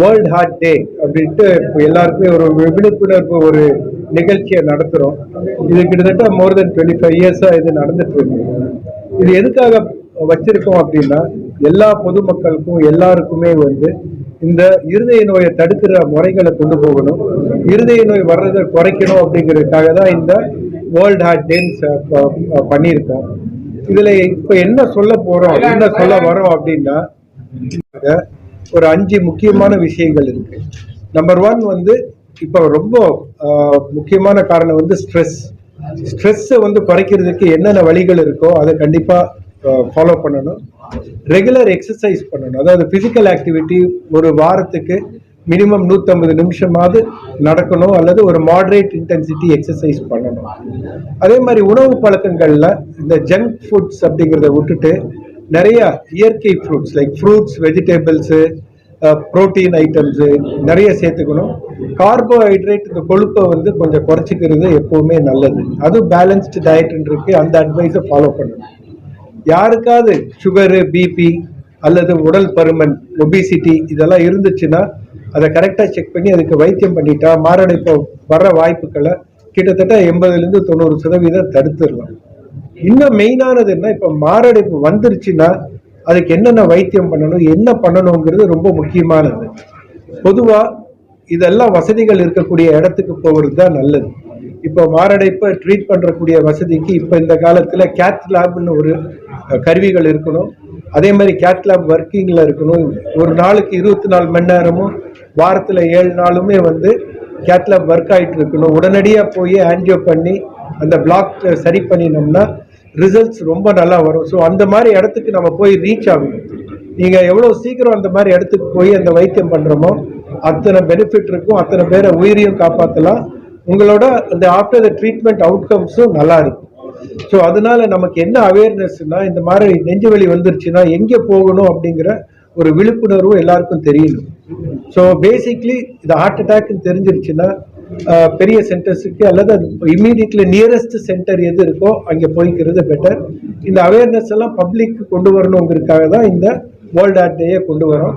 World heart டே அப்படின்ட்டு இப்போ எல்லாருக்குமே ஒரு விழிப்புணர்வு ஒரு நிகழ்ச்சியை நடத்துகிறோம் இது கிட்டத்தட்ட மோர் தென் டுவெண்ட்டி ஃபைவ் இயர்ஸாக இது நடந்துட்டு இருக்கு. இது எதுக்காக வச்சிருக்கோம் அப்படின்னா எல்லா பொதுமக்களுக்கும் எல்லாருக்குமே வந்து இந்த இருதய நோயை தடுக்கிற முறைகளை கொண்டு போகணும். இருதய நோய் வர்றதை குறைக்கணும் அப்படிங்கிறதுக்காக தான் இந்த வேர்ல்ட் ஹார்ட் டேன்ஸ் பண்ணியிருக்கோம். இதில் இப்போ என்ன சொல்ல போகிறோம் என்ன சொல்ல வரோம் அப்படின்னா ஒரு அஞ்சு முக்கியமான விஷயங்கள் இருக்கு. நம்பர் ஒன் வந்து இப்ப ரொம்ப முக்கியமான காரணம் வந்து ஸ்ட்ரெஸ் ஸ்ட்ரெஸ்ஸை வந்து குறைக்கிறதுக்கு என்னென்ன வழிகள் இருக்கோ அதை கண்டிப்பாக ஃபாலோ பண்ணணும். ரெகுலர் எக்ஸசைஸ் பண்ணணும். அதாவது ஃபிசிக்கல் ஆக்டிவிட்டி ஒரு வாரத்துக்கு மினிமம் 150 நிமிஷமாவது நடக்கணும் அல்லது ஒரு மாடரேட் இன்டென்சிட்டி எக்ஸசைஸ் பண்ணணும். அதே மாதிரி உணவு பழக்கங்களில் இந்த ஜங்க் ஃபுட்ஸ் அப்படிங்கிறத விட்டுட்டு நிறைய இயற்கை fruits like fruits vegetables protein items நிறைய சேர்த்துக்கணும். கார்போஹைட்ரேட் இந்த கொழுப்பை வந்து கொஞ்சம் குறைச்சிக்கிறது எப்போவுமே நல்லது. அதுவும் பேலன்ஸ்டு டயட்னு அந்த அட்வைஸை ஃபாலோ பண்ணணும். யாருக்காவது சுகரு பிபி அல்லது உடல் பருமன் ஒபிசிட்டி இதெல்லாம் இருந்துச்சுன்னா அதை கரெக்டாக செக் பண்ணி அதுக்கு வைத்தியம் பண்ணிட்டா மாரடைப்பு வர வாய்ப்புகளை கிட்டத்தட்ட எண்பதுலேருந்து தொண்ணூறு சதவீதம் தடுத்துடலாம். இன்னும் மெயினானது என்ன? இப்போ மாரடைப்பு வந்துருச்சுன்னா அதுக்கு என்னென்ன வைத்தியம் பண்ணணும் என்ன பண்ணணுங்கிறது ரொம்ப முக்கியமானது. பொதுவாக இதெல்லாம் வசதிகள் இருக்கக்கூடிய இடத்துக்கு போகிறது தான் நல்லது. இப்போ மாரடைப்பை ட்ரீட் பண்ணுறக்கூடிய வசதிக்கு இப்போ இந்த காலத்தில் கேத் லேப்னு ஒரு கருவிகள் இருக்கணும். அதே மாதிரி கேத் லேப் ஒர்க்கிங்கில் இருக்கணும். ஒரு நாளுக்கு இருபத்தி நாலு மணி நேரமும் வாரத்தில் ஏழு நாளுமே வந்து கேத் லேப் ஒர்க் ஆகிட்டு இருக்கணும். உடனடியாக போய் ஆன்ஜியோ பண்ணி அந்த பிளாக் சரி பண்ணினோம்னா ரிசல்ட்ஸ் ரொம்ப நல்லா வரும். ஸோ அந்த மாதிரி இடத்துக்கு நம்ம போய் ரீச் ஆகணும். நீங்கள் எவ்வளோ சீக்கிரம் அந்த மாதிரி இடத்துக்கு போய் அந்த வைத்தியம் பண்ணுறோமோ அத்தனை பெனிஃபிட் இருக்கும். அத்தனை பேரை உயிரையும் காப்பாற்றலாம் உங்களோட அந்த ஆஃப்டர் த ட்ரீட்மெண்ட் அவுட்கம்ஸும் நல்லா இருக்கும். ஸோ அதனால நமக்கு என்ன அவேர்னஸ்னா இந்த மாதிரி நெஞ்சு வலி வந்துருச்சுன்னா எங்கே போகணும் அப்படிங்கிற ஒரு விழிப்புணர்வு எல்லாருக்கும் தெரியணும். ஸோ பேசிக்லி இது ஹார்ட் அட்டாக்னு தெரிஞ்சிருச்சுன்னா பெரிய சென்டர்ஸுக்கு அல்லது அது இம்மீடியட்லி நியரஸ்ட் சென்டர் எது இருக்கோ அங்கே போய்க்கிறது பெட்டர் இந்த அவேர்னஸ் எல்லாம் பப்ளிக் கொண்டு வரணுங்கிறதுக்காக தான் இந்த வேர்ல்டு ஆர்ட் டேயை கொண்டு வரோம்